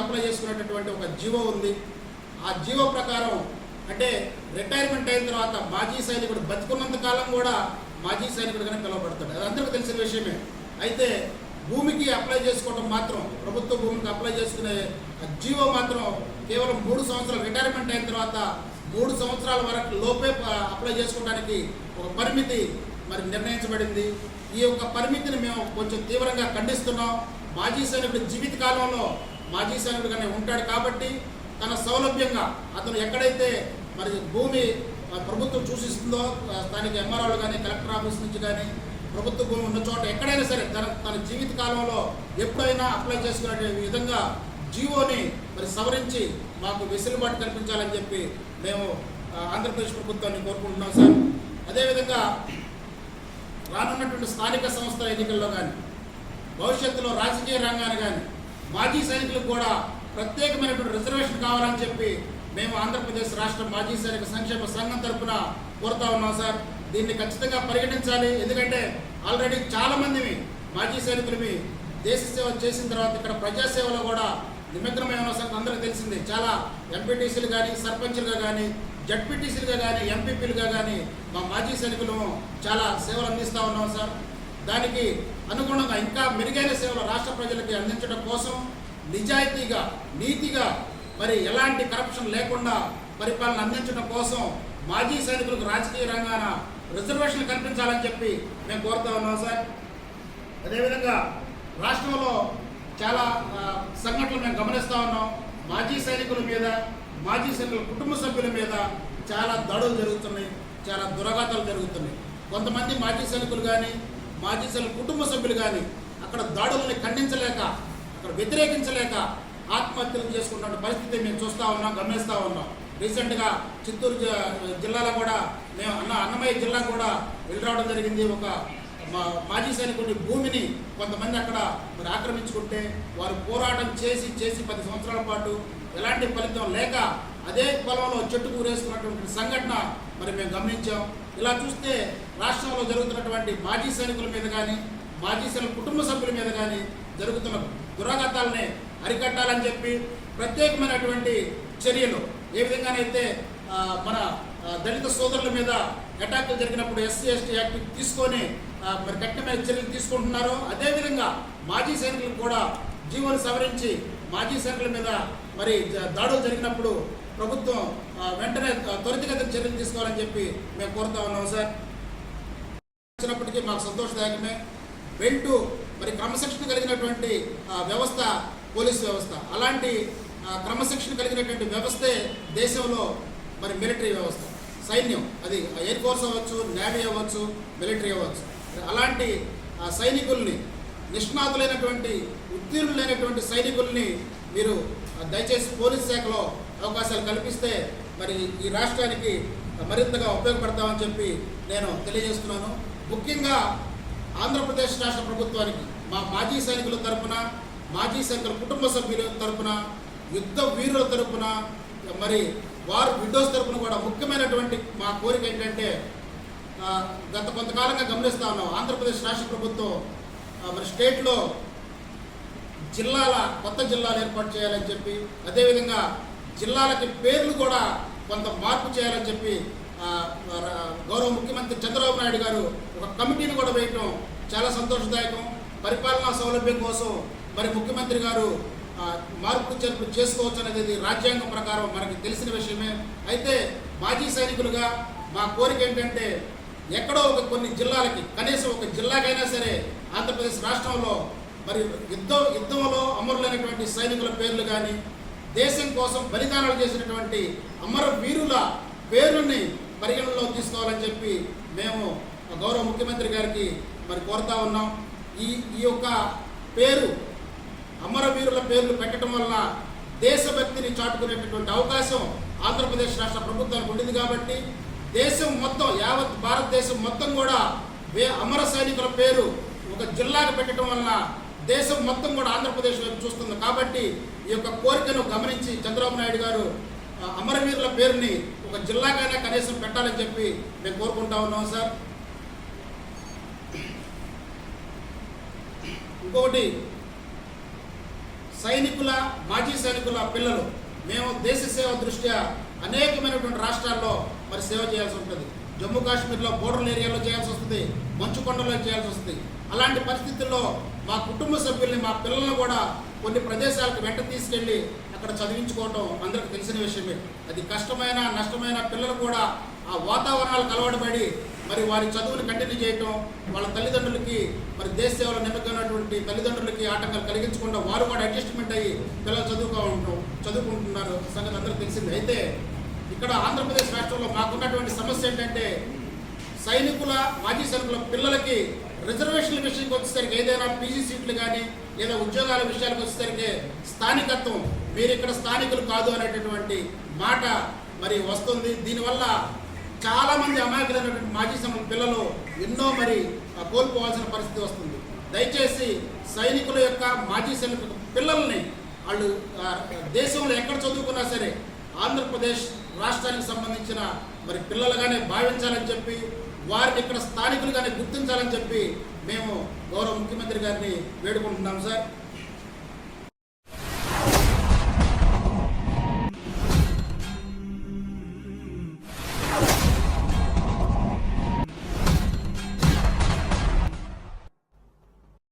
Apply చేసుకున్నటువంటి ఒక GO ఉంది. ఆ జీవో ప్రకారం అంటే రిటైర్మెంట్ అయిన తర్వాత మాజీ సైనికుడు బతికున్నంత కాలం కూడా మాజీ సైనికుడుగానే పిలువబడతాడు. అది అందరికీ తెలిసిన విషయమే. అయితే భూమికి అప్లై చేసుకోవడం మాత్రం ప్రభుత్వ భూమికి అప్లై చేసుకునే జీవో మాత్రం కేవలం మూడు సంవత్సరాలు రిటైర్మెంట్ అయిన తర్వాత మూడు సంవత్సరాల వరకు లోపే అప్లై చేసుకోవడానికి ఒక పరిమితి మరి నిర్ణయించబడింది. ఈ యొక్క పరిమితిని మేము కొంచెం తీవ్రంగా ఖండిస్తున్నాం. మాజీ సైనికుడు జీవిత కాలంలో మాజీ సైనికుడుగానే ఉంటాడు కాబట్టి తన సౌలభ్యంగా అతను ఎక్కడైతే మరి భూమి ప్రభుత్వం సూచిస్తుందో స్థానిక ఎంఆర్ఓలు కానీ కలెక్టర్ ఆఫీస్ నుంచి కానీ ప్రభుత్వ భూమి ఉన్న చోట ఎక్కడైనా సరే తన తన జీవిత కాలంలో ఎప్పుడైనా అప్లై చేసుకునే విధంగా జీవోని మరి సవరించి మాకు వెసులుబాటు కల్పించాలని చెప్పి మేము ఆంధ్రప్రదేశ్ ప్రభుత్వాన్ని కోరుకుంటున్నాం సార్. అదేవిధంగా రానున్నటువంటి స్థానిక సంస్థల ఎన్నికల్లో కానీ భవిష్యత్తులో రాజకీయ రంగాన్ని కానీ మాజీ సైనికులకు కూడా ప్రత్యేకమైనటువంటి రిజర్వేషన్ కావాలని చెప్పి మేము ఆంధ్రప్రదేశ్ రాష్ట్ర మాజీ సైనిక సంక్షేమ సంఘం తరఫున కోరుతా ఉన్నాం సార్. దీన్ని ఖచ్చితంగా పరిగణించాలి. ఎందుకంటే ఆల్రెడీ చాలా మందిని మాజీ సైనికులవి దేశ సేవ చేసిన తర్వాత ఇక్కడ ప్రజాసేవలో కూడా నిమగ్నమై ఉన్న సార్ అందరికీ తెలిసింది. చాలా ఎంపీటీసీలు కానీ సర్పంచులుగా కానీ జడ్పీటీసీలుగా కానీ ఎంపీపీలుగా కానీ మా మాజీ సైనికులు చాలా సేవలు అందిస్తూ ఉన్నాం సార్. దానికి అనుగుణంగా ఇంకా మెరుగైన సేవలు రాష్ట్ర ప్రజలకి అందించడం కోసం నిజాయితీగా నీతిగా మరి ఎలాంటి కరప్షన్ లేకుండా పరిపాలన అందించడం కోసం మాజీ సైనికులకు రాజకీయ రంగాన రిజర్వేషన్ కల్పించాలని చెప్పి మేము కోరుతా ఉన్నాం సార్. అదేవిధంగా రాష్ట్రంలో చాలా సంఘటనలు మేము గమనిస్తూ ఉన్నాం. మాజీ సైనికుల మీద మాజీ సైనికుల కుటుంబ సభ్యుల మీద చాలా దాడులు జరుగుతున్నాయి చాలా దురఘాతాలు జరుగుతున్నాయి. కొంతమంది మాజీ సైనికులు కానీ మాజీ సైనికుల కుటుంబ సభ్యులు కానీ అక్కడ దాడులను ఖండించలేక అక్కడ వ్యతిరేకించలేక ఆత్మహత్యలు చేసుకున్న పరిస్థితి మేము చూస్తూ ఉన్నాం గమనిస్తూ ఉన్నాం. రీసెంట్గా చిత్తూరు జిల్లాలో కూడా మేము అన్న అన్నమయ్య జిల్లా కూడా వెళ్ళి రావడం జరిగింది. ఒక మా మాజీ సైనికుడి భూమిని కొంతమంది అక్కడ మరి ఆక్రమించుకుంటే వారు పోరాటం చేసి చేసి పది సంవత్సరాల పాటు ఎలాంటి ఫలితం లేక అదే పొలంలో చెట్టు కూరేసుకున్నటువంటి సంఘటన మరి మేము గమనించాం. ఇలా చూస్తే రాష్ట్రంలో జరుగుతున్నటువంటి మాజీ సైనికుల మీద కానీ మాజీ సైనిక కుటుంబ సభ్యుల మీద కానీ జరుగుతున్న దురాఘాతాలని అరికట్టాలని చెప్పి ప్రత్యేకమైనటువంటి చర్యలు. ఏ విధంగానైతే మన దళిత సోదరుల మీద అటాక్లు జరిగినప్పుడు ఎస్సీ ఎస్టీ యాక్ట్ తీసుకొని మరి కఠినమైన చర్యలు తీసుకుంటున్నారో అదేవిధంగా మాజీ సైనికులకు కూడా జీవోలు సవరించి మాజీ సైనికుల మీద మరి దాడులు జరిగినప్పుడు ప్రభుత్వం ఆ, వెంటనే ఆ, త్వరితగతిన చర్యలు తీసుకోవాలని చెప్పి మేము కోరుతా ఉన్నాం సార్. వచ్చినప్పటికీ మాకు సంతోషదాయకమే. బెల్టు మరి క్రమశిక్షణ కలిగినటువంటి ఆ, వ్యవస్థ పోలీస్ వ్యవస్థ. అలాంటి ఆ, క్రమశిక్షణ కలిగినటువంటి వ్యవస్థే దేశంలో మరి మిలిటరీ వ్యవస్థ. సైన్యం అది ఎయిర్ ఫోర్స్ అవ్వచ్చు నేవీ అవ్వచ్చు మిలిటరీ అవ్వచ్చు. అలాంటి ఆ, సైనికుల్ని నిష్ణాతులైనటువంటి ఉత్తీర్ణులైనటువంటి సైనికుల్ని మీరు దయచేసి పోలీస్ శాఖలో అవకాశాలు కల్పిస్తే మరి ఈ రాష్ట్రానికి మరింతగా ఉపయోగపడతామని చెప్పి నేను తెలియజేస్తున్నాను. ముఖ్యంగా ఆంధ్రప్రదేశ్ రాష్ట్ర ప్రభుత్వానికి మా మాజీ సైనికుల తరఫున మాజీ సైనికుల కుటుంబ సభ్యుల తరపున యుద్ధ వీరుల తరపున మరి వారు విండోస్ తరపున కూడా ముఖ్యమైనటువంటి మా కోరిక ఏంటంటే గత కొంతకాలంగా గమనిస్తా ఉన్నాం. ఆంధ్రప్రదేశ్ రాష్ట్ర ప్రభుత్వం మరి స్టేట్లో జిల్లాల కొత్త జిల్లాలు ఏర్పాటు చేయాలని చెప్పి అదేవిధంగా జిల్లాలకి పేర్లు కూడా కొంత మార్పు చేయాలని చెప్పి గౌరవ ముఖ్యమంత్రి చంద్రబాబు నాయుడు గారు ఒక కమిటీని కూడా వేయటం చాలా సంతోషదాయకం. పరిపాలనా సౌలభ్యం కోసం మరి ముఖ్యమంత్రి గారు మార్పు చేర్పు చేసుకోవచ్చు అనేది రాజ్యాంగం ప్రకారం మనకి తెలిసిన విషయమే. అయితే మాజీ సైనికులుగా మా కోరిక ఏంటంటే ఎక్కడో ఒక కొన్ని జిల్లాలకి కనీసం ఒక జిల్లాకైనా సరే ఆంధ్రప్రదేశ్ రాష్ట్రంలో మరి యుద్ధ యుద్ధంలో అమరులైనటువంటి సైనికుల పేర్లు కానీ దేశం కోసం బలిదానాలు చేసినటువంటి అమర వీరుల పేరుని పరిగణనలో తీసుకోవాలని చెప్పి మేము గౌరవ ముఖ్యమంత్రి గారికి మరి కోరుతా ఉన్నాం. ఈ ఈ యొక్క పేరు అమరవీరుల పేర్లు పెట్టడం వల్ల దేశభక్తిని చాటుకునేటటువంటి అవకాశం ఆంధ్రప్రదేశ్ రాష్ట్ర ప్రభుత్వానికి ఉండింది కాబట్టి దేశం మొత్తం యావత్ భారతదేశం మొత్తం కూడా వే అమర సైనికుల పేరు ఒక జిల్లాకు పెట్టడం వల్ల దేశం మొత్తం కూడా ఆంధ్రప్రదేశ్ వైపు చూస్తుంది. కాబట్టి ఈ యొక్క కోరికను గమనించి చంద్రబాబు నాయుడు గారు అమరవీరుల పేరుని ఒక జిల్లాకైనా కనీసం పెట్టాలని చెప్పి మేము కోరుకుంటా ఉన్నాం సార్. ఇంకొకటి సైనికుల మాజీ సైనికుల పిల్లలు మేము దేశ సేవ దృష్ట్యా అనేకమైనటువంటి రాష్ట్రాల్లో మరి సేవ చేయాల్సి ఉంటుంది. జమ్మూ కాశ్మీర్లో బోర్డర్ ఏరియాలో చేయాల్సి వస్తుంది మంచుకొండలో చేయాల్సి వస్తుంది. అలాంటి పరిస్థితుల్లో మా కుటుంబ సభ్యుల్ని మా పిల్లల్ని కూడా కొన్ని ప్రదేశాలకు వెంట తీసుకెళ్ళి అక్కడ చదివించుకోవటం అందరికి తెలిసిన విషయమే. అది కష్టమైన నష్టమైన పిల్లలు కూడా ఆ వాతావరణాలకు అలవాటుపడి మరి వారి చదువుని కంటిన్యూ చేయటం వాళ్ళ తల్లిదండ్రులకి మరి దేశ సేవలో నిమగ్నమైనటువంటి తల్లిదండ్రులకి ఆటంకాలు కలిగించకుండా వారు కూడా అడ్జస్ట్మెంట్ అయ్యి పిల్లలు చదువుకో ఉంటాం చదువుకుంటున్నారు. సంగతి అందరికీ తెలిసింది. అయితే ఇక్కడ ఆంధ్రప్రదేశ్ రాష్ట్రంలో మాకున్నటువంటి సమస్య ఏంటంటే సైనికుల మాజీ సైనికుల పిల్లలకి రిజర్వేషన్ల విషయంకి వచ్చేసరికి ఏదైనా పీజీ సీట్లు కానీ లేదా ఉద్యోగాల విషయాలకు వచ్చేసరికి స్థానికత్వం మీరు ఇక్కడ స్థానికులు కాదు అనేటటువంటి మాట మరి వస్తుంది. దీనివల్ల చాలామంది అమాయకులైనటువంటి మాజీ సైనికుల పిల్లలు ఎన్నో మరి కోల్పోవాల్సిన పరిస్థితి వస్తుంది. దయచేసి సైనికుల యొక్క మాజీ సైనికుల పిల్లల్ని వాళ్ళు దేశంలో ఎక్కడ చదువుకున్నా సరే ఆంధ్రప్రదేశ్ రాష్ట్రానికి సంబంధించిన మరి పిల్లలుగానే భావించాలని చెప్పి వారిని ఇక్కడ స్థానికులుగానే గుర్తించాలని చెప్పి మేము గౌరవ ముఖ్యమంత్రి గారిని వేడుకుంటున్నాం సార్.